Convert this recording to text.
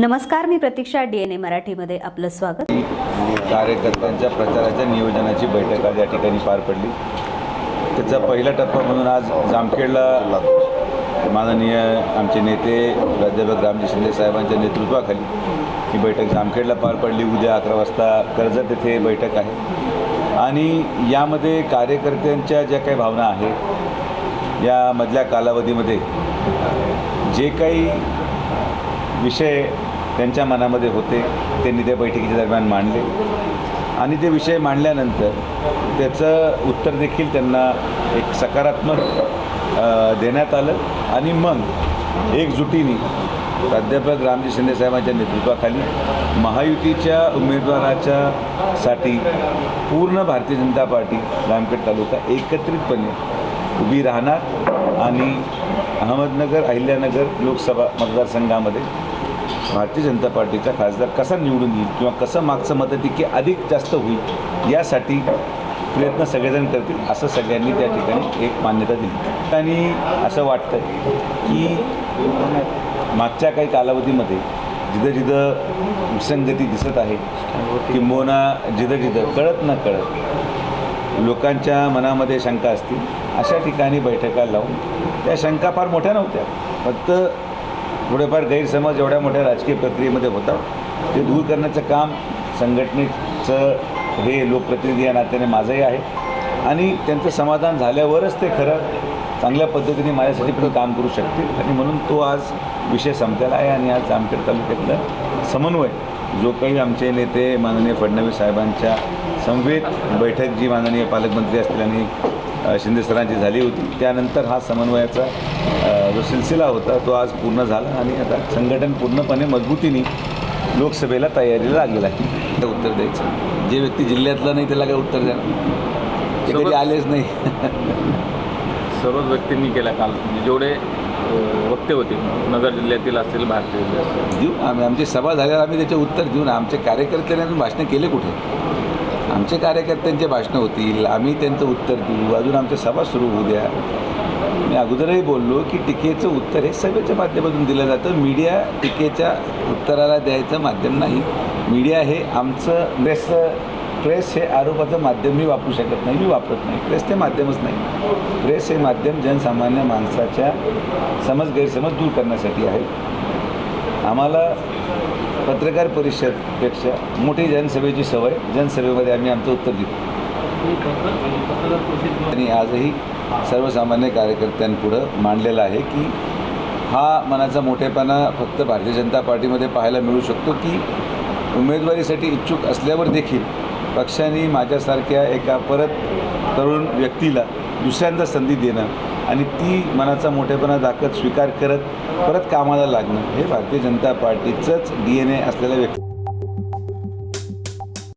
नमस्कार मी प्रतीक्षा D N A मराठीमध्ये आपलं स्वागत. कार्यकर्त्यांच्या प्रचाराच्या नियोजनाची बैठक आज या ठिकाणी पार पडली. त्याचा पहिला टप्पा म्हणून आज जामखेडला माननीय आमचे नेते प्राध्यापक रामजी शिंदे साहेबांच्या नेतृत्वाखाली ही बैठक जामखेडला पार पडली. उद्या अकरा वाजता कर्जत येथे बैठक आहे. आणि यामध्ये कार्यकर्त्यांच्या ज्या काही भावना आहेत या मधल्या कालावधीमध्ये जे काही विषय त्यांच्या मनामध्ये होते. त्यांनी त्या बैठकीच्या दरम्यान मांडले. आणि ते विषय मांडल्यानंतर त्याचं उत्तर देखील त्यांना एक सकारात्मक देण्यात आलं. आणि मग एकजुटीने प्राध्यापक रामजी शिंदे साहेबांच्या नेतृत्वाखाली महायुतीच्या उमेदवाराच्या साठी पूर्ण भारतीय जनता पार्टी रामखेड तालुका एकत्रितपणे उभी राहणार. आणि अहमदनगर अहिल्यानगर लोकसभा मतदारसंघामध्ये भारतीय जनता पार्टीचा खासदार कसा निवडून येईल किंवा कसं मागचं मताधिक्य अधिक जास्त होईल यासाठी प्रयत्न सगळेजण करतील असं सगळ्यांनी त्या ठिकाणी एक मान्यता दिली. आणि असं वाटतं की मागच्या काही कालावधीमध्ये जिथं जिथं विसंगती दिसत आहे किंबहुना जिथं जिथं कळत न कळत लोकांच्या मनामध्ये शंका असतील अशा ठिकाणी बैठका लावून त्या शंका फार मोठ्या नव्हत्या. फक्त थोडेफार गैरसमज एवढ्या मोठ्या राजकीय प्रक्रियेमध्ये होतात. ते दूर करण्याचं काम संघटनेचं हे लोकप्रतिनिधी या नात्याने माझंही आहे. आणि त्यांचं समाधान झाल्यावरच ते खरं चांगल्या पद्धतीने माझ्यासाठी पण काम करू शकतील. आणि म्हणून तो आज विषय संपलेला आहे आणि आज जामखेड तालुक्यातलं समन्वय जो काही आमचे नेते माननीय फडणवीस साहेबांच्या समवेत बैठक जी माननीय पालकमंत्री असतील आणि शिंदे सरांची झाली होती. त्यानंतर हा समन्वयाचा जो सिलसिला होता तो आज पूर्ण झाला आणि आता संघटन पूर्णपणे मजबूतीने लोकसभेला तयारीला लागलेलं आहे. उत्तर द्यायचं. जे व्यक्ती जिल्ह्यातलं नाही त्याला काय उत्तर द्या ते कधी आलेच नाही. सर्वच व्यक्तींनी केला काल. म्हणजे जेवढे वक्ते होते नगर जिल्ह्यातील असतील भारतीय देऊ आम्ही आमची सभा झाल्यावर आम्ही त्याचे उत्तर देऊ ना आमचे कार्यकर्त्यांनी भाषणं केले कुठे? आमचे कार्यकर्त्यांचे भाषणं होतील आम्ही त्यांचं उत्तर देऊ अजून आमच्या सभा सुरू होऊ द्या. मी अगोदरही बोललो की टीकेचं उत्तर हे सभेच्या माध्यमातून दिलं जातं. मीडिया टीकेच्या उत्तराला द्यायचं माध्यम नाही. मीडिया हे आमचं प्रेस प्रेस हे आरोपाचं माध्यम. मी वापरू शकत नाही मी वापरत नाही. प्रेस ते माध्यमच नाही. प्रेस हे माध्यम जनसामान्य माणसाच्या समज गैरसमज दूर करण्यासाठी आहे. आम्हाला पत्रकार परिषदपेक्षा मोठी जनसभेची सवय. जनसभेमध्ये आम्ही आमचं उत्तर देतो. आणि आजही सर्वसामान्य कार्यकर्त्यांपुढं मांडलेलं आहे की हा मनाचा मोठेपणा फक्त भारतीय जनता पार्टीमध्ये पाहायला मिळू शकतो की उमेदवारीसाठी इच्छुक असल्यावर देखील पक्षाने माझ्यासारख्या एका परत तरुण व्यक्तीला दुसऱ्यांदा संधी देणं आणि ती मनाचा मोठेपणा दाखवत स्वीकार करत परत कामाला लागणं हे Bharatiya Janata पार्टीचंच D N A असलेल्या व्यक्ती